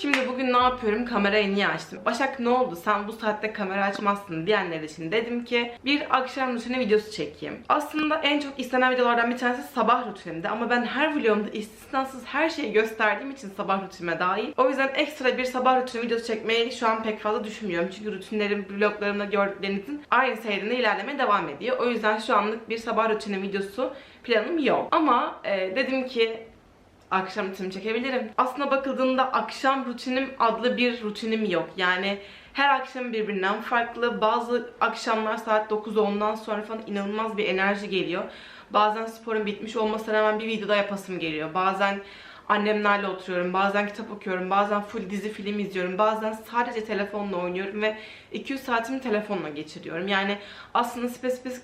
Şimdi bugün ne yapıyorum? Kamerayı niye açtım? Başak ne oldu? Sen bu saatte kamera açmazsın diyenler için dedim ki bir akşam rutini videosu çekeyim. Aslında en çok istenen videolardan bir tanesi sabah rutinimdi ama ben her vlogumda istisnasız her şeyi gösterdiğim için sabah rutinime dahil. O yüzden ekstra bir sabah rutini videosu çekmeyi şu an pek fazla düşünmüyorum. Çünkü rutinlerim vloglarımda gördüklerinizin aynı seyrinde ilerlemeye devam ediyor. O yüzden şu anlık bir sabah rutini videosu planım yok. Ama e, dedim ki akşam rutinimi çekebilirim. Aslında bakıldığında akşam rutinim adlı bir rutinim yok. Yani her akşam birbirinden farklı. Bazı akşamlar saat 9-10'dan sonra falan inanılmaz bir enerji geliyor. Bazen sporun bitmiş olmasına rağmen bir videoda yapasım geliyor. Bazen annemlerle oturuyorum, bazen kitap okuyorum, bazen full dizi film izliyorum, bazen sadece telefonla oynuyorum ve 200 saatimi telefonla geçiriyorum. Yani aslında spesifik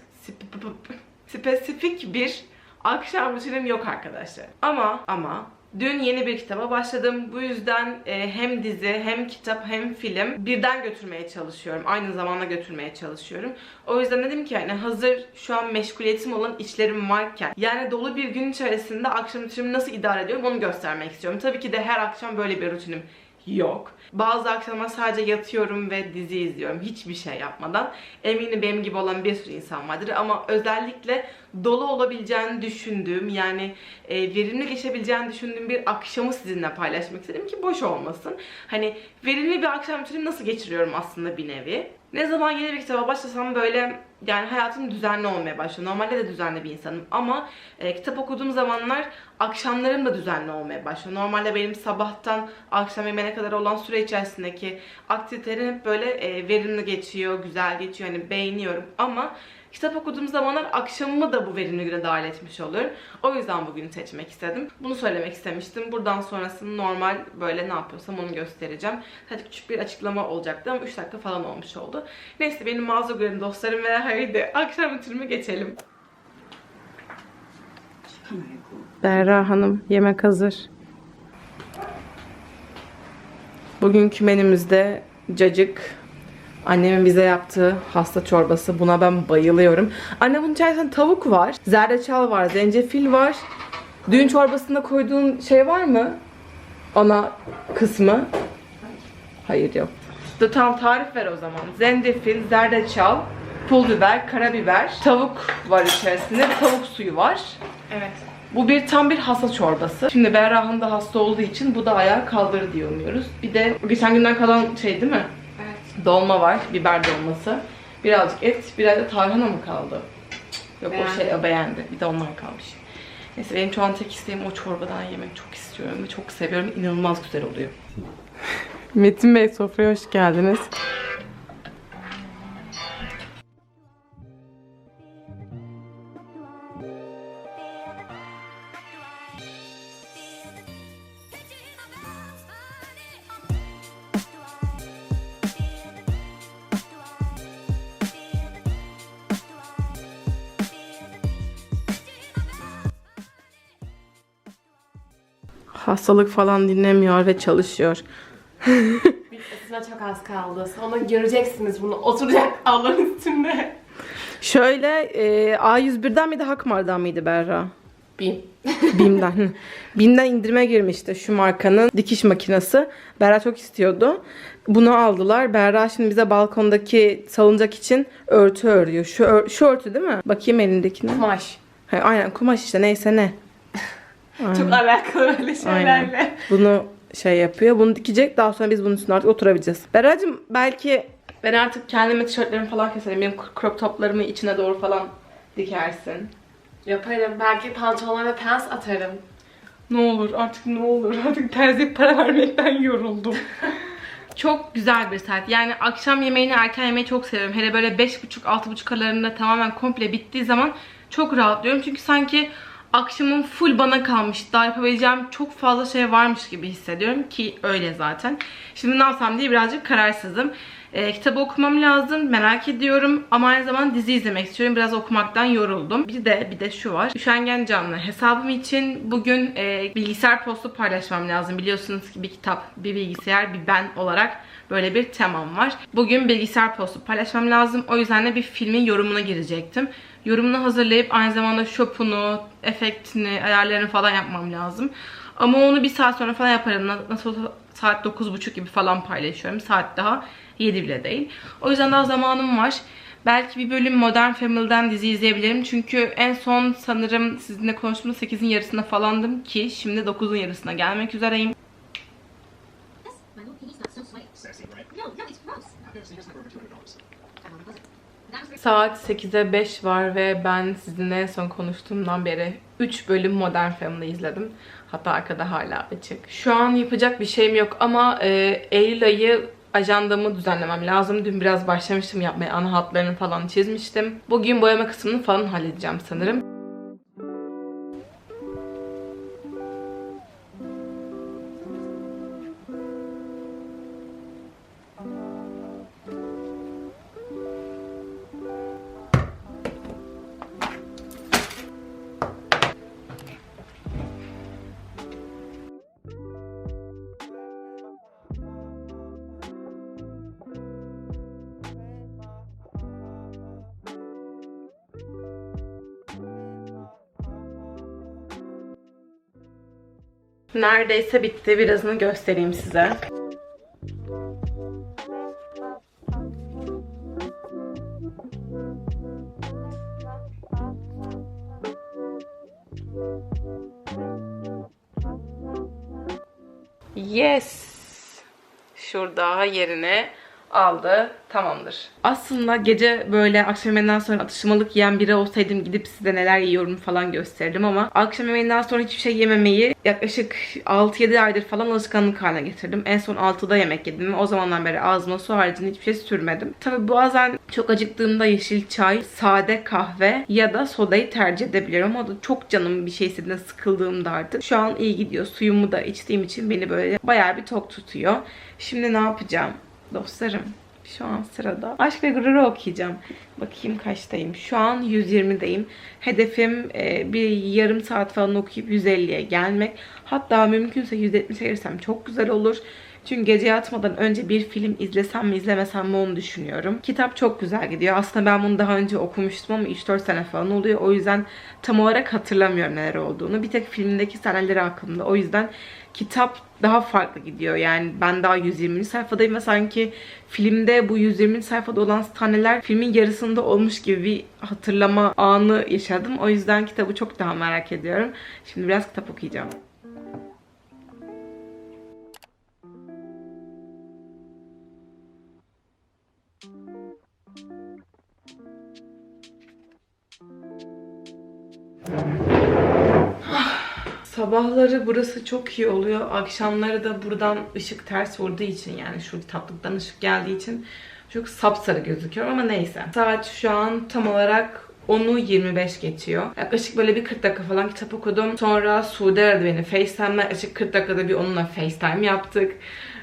spesifik bir akşam rutinim yok arkadaşlar. Ama ama dün yeni bir kitaba başladım. Bu yüzden e, hem dizi hem kitap hem film birden götürmeye çalışıyorum. Aynı zamanda götürmeye çalışıyorum. O yüzden dedim ki yani hazır şu an meşguliyetim olan işlerim varken yani dolu bir gün içerisinde akşam rutinimi nasıl idare ediyorum onu göstermek istiyorum. Tabii ki de her akşam böyle bir rutinim yok. Bazı akşamlar sadece yatıyorum ve dizi izliyorum hiçbir şey yapmadan. Eminim benim gibi olan bir sürü insan vardır ama özellikle dolu olabileceğini düşündüğüm yani e, verimli geçebileceğini düşündüğüm bir akşamı sizinle paylaşmak istedim ki boş olmasın. Hani verimli bir akşam rutinimi nasıl geçiriyorum aslında bir nevi. Ne zaman yeni bir kitaba başlasam böyle yani hayatım düzenli olmaya başlıyor. Normalde de düzenli bir insanım ama e, kitap okuduğum zamanlar akşamlarım da düzenli olmaya başlıyor. Normalde benim sabahtan akşam yemeğine kadar olan süre içerisindeki aktivitelerim hep böyle e, verimli geçiyor, güzel geçiyor. Hani beğeniyorum ama kitap okuduğum zamanlar akşamımı da bu verimli güne dahil etmiş olur. O yüzden bugün seçmek istedim. Bunu söylemek istemiştim. Buradan sonrasını normal böyle ne yapıyorsam onu göstereceğim. Sadece küçük bir açıklama olacaktı ama 3 dakika falan olmuş oldu. Neyse benim mağaza görün dostlarım ve haydi akşam rutinime geçelim. Berra Hanım yemek hazır. Bugünkü menümüzde cacık, annemin bize yaptığı hasta çorbası. Buna ben bayılıyorum. Anne bunun içerisinde tavuk var, zerdeçal var, zencefil var. Düğün çorbasında koyduğun şey var mı? Ana kısmı. Hayır yok. Tam tarif ver o zaman. Zencefil, zerdeçal, pul biber, karabiber, tavuk var içerisinde, tavuk suyu var. Evet. Bu bir tam bir hasta çorbası. Şimdi Berrah'ın da hasta olduğu için bu da ayağa kaldırır diye umuyoruz. Bir de geçen günden kalan şey değil mi? Dolma var, biber dolması. Birazcık et, biraz da tarhana mı kaldı? Yok o Beğendi. şey o beğendi. Bir de onlar kalmış. Neyse benim şu an tek isteğim o çorbadan yemek çok istiyorum ve çok seviyorum. İnanılmaz güzel oluyor. Metin Bey sofraya hoş geldiniz. Hastalık falan dinlemiyor ve çalışıyor. Bitmesine çok az kaldı. Sonra göreceksiniz bunu oturacak Allah'ın üstünde. Şöyle e, A101'den miydi Hakmar'dan mıydı Berra? Bin. Bim'den. Bim'den indirime girmişti şu markanın dikiş makinesi. Berra çok istiyordu. Bunu aldılar. Berra şimdi bize balkondaki salıncak için örtü örüyor. Şu, ör- şu örtü değil mi? Bakayım elindekine. Kumaş. Ha, aynen kumaş işte neyse ne. Çok alakalı böyle şeylerle. Aynen. Bunu şey yapıyor. Bunu dikecek. Daha sonra biz bunun üstüne artık oturabileceğiz. Berra'cığım belki ben artık kendime tişörtlerimi falan keserim. Benim crop toplarımı içine doğru falan dikersin. Yaparım. Belki pantolonlara ve pants atarım. Ne olur artık ne olur artık terziye para vermekten yoruldum. çok güzel bir saat. Yani akşam yemeğini erken yemeyi çok seviyorum. Hele böyle 5.30-6.30 aralarında tamamen komple bittiği zaman çok rahatlıyorum. Çünkü sanki akşamın full bana kalmış. Daha yapabileceğim çok fazla şey varmış gibi hissediyorum ki öyle zaten. Şimdi ne yapsam diye birazcık kararsızım. Ee, kitabı okumam lazım. Merak ediyorum. Ama aynı zamanda dizi izlemek istiyorum. Biraz okumaktan yoruldum. Bir de bir de şu var. Üşengen canlı hesabım için bugün e, bilgisayar postu paylaşmam lazım. Biliyorsunuz ki bir kitap, bir bilgisayar, bir ben olarak böyle bir temam var. Bugün bilgisayar postu paylaşmam lazım. O yüzden de bir filmin yorumuna girecektim. Yorumunu hazırlayıp aynı zamanda shop'unu, efektini, ayarlarını falan yapmam lazım. Ama onu bir saat sonra falan yaparım. Na- Nasıl saat 9.30 gibi falan paylaşıyorum. Saat daha 7 bile değil. O yüzden daha zamanım var. Belki bir bölüm Modern Family'den dizi izleyebilirim. Çünkü en son sanırım sizinle konuştuğumda 8'in yarısında falandım ki şimdi 9'un yarısına gelmek üzereyim. Yes, my little piggy's not so sweet. Sassy, right? No, no, it's gross. I've seen his number over 200 dollars. I want a blizzard. That was for Saat 8'e 5 var ve ben sizinle en son konuştuğumdan beri 3 bölüm Modern Family izledim. Hatta arkada hala açık. Şu an yapacak bir şeyim yok ama e, Eylül ayı ajandamı düzenlemem lazım. Dün biraz başlamıştım yapmaya. Ana hatlarını falan çizmiştim. Bugün boyama kısmını falan halledeceğim sanırım. Neredeyse bitti. Birazını göstereyim size. Yes. Şurada yerine aldı. Tamamdır. Aslında gece böyle akşam yemeğinden sonra atıştırmalık yiyen biri olsaydım gidip size neler yiyorum falan gösterirdim ama akşam yemeğinden sonra hiçbir şey yememeyi yaklaşık 6-7 aydır falan alışkanlık haline getirdim. En son 6'da yemek yedim o zamandan beri ağzıma su haricinde hiçbir şey sürmedim. Tabi bazen çok acıktığımda yeşil çay, sade kahve ya da sodayı tercih edebiliyorum. O da çok canım bir şey istediğinde sıkıldığımda artık. Şu an iyi gidiyor. Suyumu da içtiğim için beni böyle bayağı bir tok tutuyor. Şimdi ne yapacağım? Dostlarım şu an sırada. Aşk ve Gurur'u okuyacağım. Bakayım kaçtayım. Şu an 120'deyim. Hedefim e, bir yarım saat falan okuyup 150'ye gelmek. Hatta mümkünse 170'e gelirsem çok güzel olur. Çünkü gece yatmadan önce bir film izlesem mi izlemesem mi onu düşünüyorum. Kitap çok güzel gidiyor. Aslında ben bunu daha önce okumuştum ama 3-4 sene falan oluyor. O yüzden tam olarak hatırlamıyorum neler olduğunu. Bir tek filmdeki sahneleri aklımda. O yüzden kitap daha farklı gidiyor. Yani ben daha 120. sayfadayım ve sanki filmde bu 120. sayfada olan sahneler filmin yarısında olmuş gibi bir hatırlama anı yaşadım. O yüzden kitabı çok daha merak ediyorum. Şimdi biraz kitap okuyacağım. Sabahları burası çok iyi oluyor. Akşamları da buradan ışık ters vurduğu için yani şu kitaplıktan ışık geldiği için çok sapsarı gözüküyor ama neyse. Saat şu an tam olarak 10'u 25 geçiyor. Yaklaşık böyle bir 40 dakika falan kitap okudum. Sonra Sude aradı beni FaceTime'la. Yaklaşık 40 dakikada bir onunla FaceTime yaptık.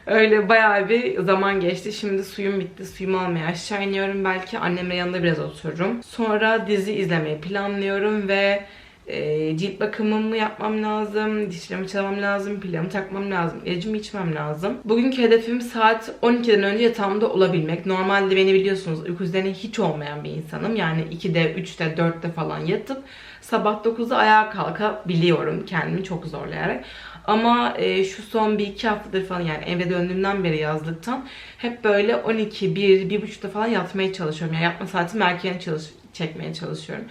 Öyle bayağı bir zaman geçti. Şimdi suyum bitti. Suyumu almaya aşağı iniyorum. Belki annemle yanında biraz otururum. Sonra dizi izlemeyi planlıyorum ve e, cilt bakımımı yapmam lazım, dişlerimi çalmam lazım, pilamı takmam lazım, ilacımı içmem lazım. Bugünkü hedefim saat 12'den önce yatağımda olabilmek. Normalde beni biliyorsunuz uyku hiç olmayan bir insanım. Yani 2'de, 3'te, 4'te falan yatıp sabah 9'da ayağa kalkabiliyorum kendimi çok zorlayarak. Ama e, şu son bir iki haftadır falan yani eve döndüğümden beri yazlıktan hep böyle 12, 1, 1.30'da falan yatmaya çalışıyorum. Yani yatma saatimi erken çalış çekmeye çalışıyorum.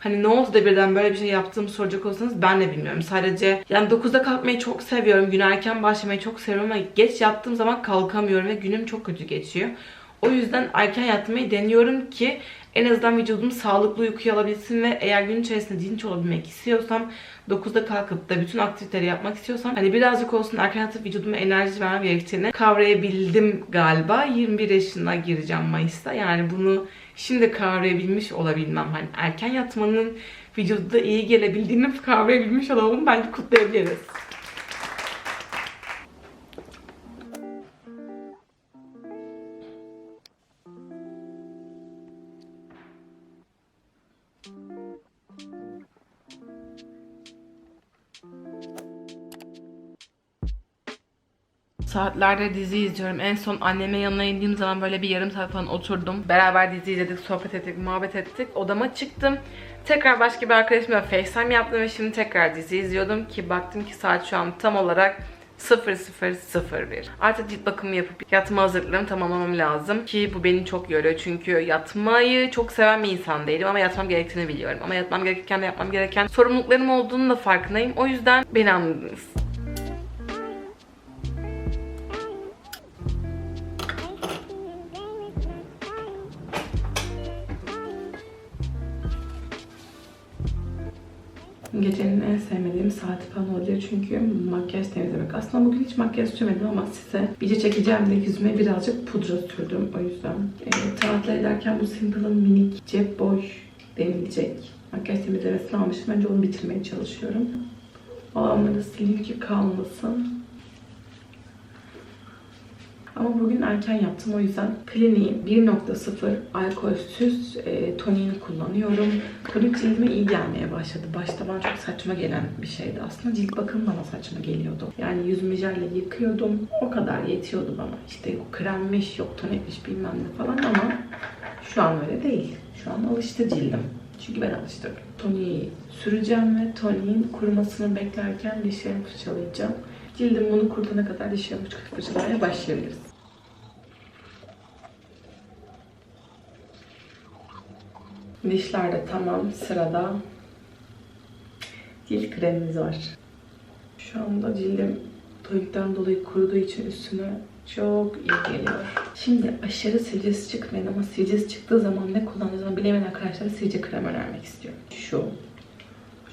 Hani ne oldu da birden böyle bir şey yaptığımı soracak olsanız ben de bilmiyorum. Sadece yani 9'da kalkmayı çok seviyorum. Gün erken başlamayı çok seviyorum ama geç yattığım zaman kalkamıyorum ve günüm çok kötü geçiyor. O yüzden erken yatmayı deniyorum ki en azından vücudum sağlıklı uykuyu alabilsin ve eğer gün içerisinde dinç olabilmek istiyorsam 9'da kalkıp da bütün aktiviteleri yapmak istiyorsam hani birazcık olsun erken yatıp vücuduma enerji vermem gerektiğini kavrayabildim galiba. 21 yaşına gireceğim Mayıs'ta. Yani bunu şimdi kavrayabilmiş olabilmem. Hani erken yatmanın vücuda iyi gelebildiğini kavrayabilmiş olalım. Bence kutlayabiliriz. Saatlerde dizi izliyorum. En son anneme yanına indiğim zaman böyle bir yarım saat falan oturdum. Beraber dizi izledik, sohbet ettik, muhabbet ettik. Odama çıktım. Tekrar başka bir arkadaşımla FaceTime yaptım ve şimdi tekrar dizi izliyordum ki baktım ki saat şu an tam olarak 0001. Artık cilt bakımı yapıp yatma hazırlıklarımı tamamlamam lazım ki bu beni çok yoruyor çünkü yatmayı çok seven bir insan değilim ama yatmam gerektiğini biliyorum. Ama yatmam gerekirken de yapmam gereken sorumluluklarım olduğunu da farkındayım. O yüzden beni anladınız. Saati falan olabilir çünkü makyaj temizlemek. Aslında bugün hiç makyaj sürmedim ama size video çekeceğim de yüzüme birazcık pudra sürdüm o yüzden. E, tatile ederken bu Simple'ın minik cep boy denilecek makyaj temizlemesini almıştım. Önce onu bitirmeye çalışıyorum. Olanları sileyim ki kalmasın. Ama bugün erken yaptım o yüzden Clinique'in 1.0 alkolsüz e, toniğini kullanıyorum. Tonik cildime iyi gelmeye başladı. Başta bana çok saçma gelen bir şeydi. Aslında cilt bakımı bana saçma geliyordu. Yani yüzümü jelle yıkıyordum. O kadar yetiyordu bana. İşte yok kremmiş, yok tonikmiş bilmem ne falan ama şu an öyle değil. Şu an alıştı cildim. Çünkü ben alıştırdım. Toniği süreceğim ve toniğin kurumasını beklerken dişlerimi fırçalayacağım. Cildim bunu kurutana kadar dişlerimi fırçalamaya başlayabiliriz. Dişler de tamam. Sırada cilt kremimiz var. Şu anda cildim tonikten dolayı kuruduğu için üstüne çok iyi geliyor. Şimdi aşırı sivilcesi çıkmayın ama sivilcesi çıktığı zaman ne kullanacağını bilemeyen arkadaşlara sivilce krem önermek istiyorum. Şu.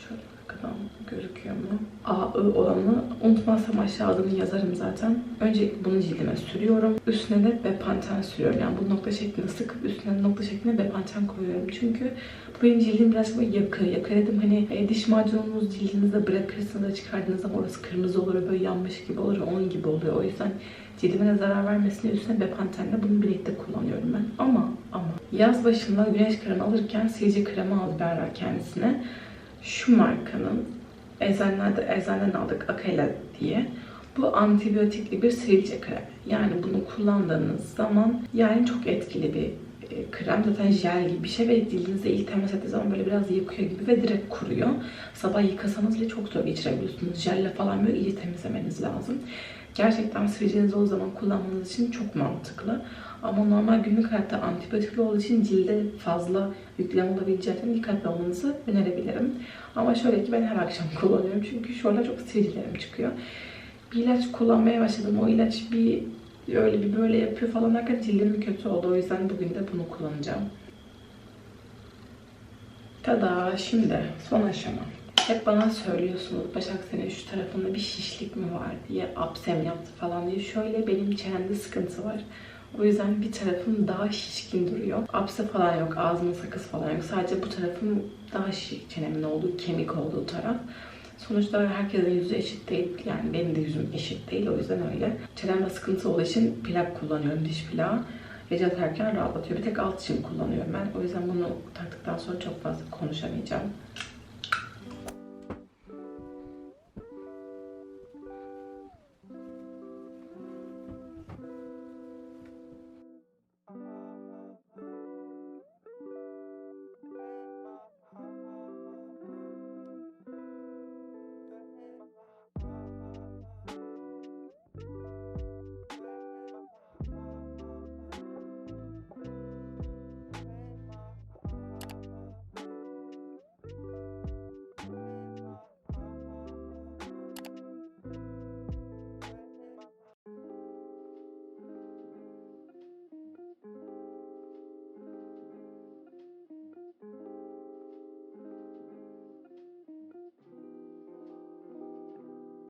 Şöyle bakalım gözüküyor mu? A, I olanı unutmazsam aşağı adını yazarım zaten. Önce bunu cildime sürüyorum. Üstüne de Bepanten sürüyorum. Yani bu nokta şeklinde sıkıp üstüne nokta şeklinde Bepanten koyuyorum. Çünkü benim cildim biraz böyle yakı. Yakı dedim hani e, diş macununuz cildinizde bırakırsınız da çıkardığınız zaman orası kırmızı olur böyle yanmış gibi olur. Onun gibi oluyor. O yüzden cildime de zarar vermesine üstüne Bepanten'le bunu birlikte kullanıyorum ben. Ama ama yaz başında güneş kremi alırken sivilce kremi aldı Berra kendisine. Şu markanın eczanelerde eczaneden aldık Akela diye. Bu antibiyotikli bir sivilce kremi. Yani bunu kullandığınız zaman yani çok etkili bir krem. Zaten jel gibi bir şey ve cildinize ilk temas ettiği zaman böyle biraz yıkıyor gibi ve direkt kuruyor. Sabah yıkasanız bile çok zor geçirebiliyorsunuz. Jelle falan böyle iyi temizlemeniz lazım. Gerçekten sivilceniz o zaman kullanmanız için çok mantıklı. Ama normal günlük hayatta antibiyotikli olduğu için cilde fazla yüklem olabileceğinden dikkatli olmanızı önerebilirim. Ama şöyle ki ben her akşam kullanıyorum. Çünkü şu aralar çok sivilcelerim çıkıyor. Bir ilaç kullanmaya başladım. O ilaç bir öyle bir böyle yapıyor falan derken cildim kötü oldu. O yüzden bugün de bunu kullanacağım. Tada şimdi son aşama. Hep bana söylüyorsunuz Başak senin şu tarafında bir şişlik mi var diye apsem yaptı falan diye. Şöyle benim çenemde sıkıntı var. O yüzden bir tarafım daha şişkin duruyor. Apse falan yok, ağzımın sakız falan yok. Sadece bu tarafım daha şişik, çenemin olduğu, kemik olduğu taraf. Sonuçta herkesin yüzü eşit değil. Yani benim de yüzüm eşit değil. O yüzden öyle. Çenemde sıkıntı olduğu için plak kullanıyorum, diş plağı. Gece yatarken rahatlatıyor. Bir tek alt için kullanıyorum ben. O yüzden bunu taktıktan sonra çok fazla konuşamayacağım.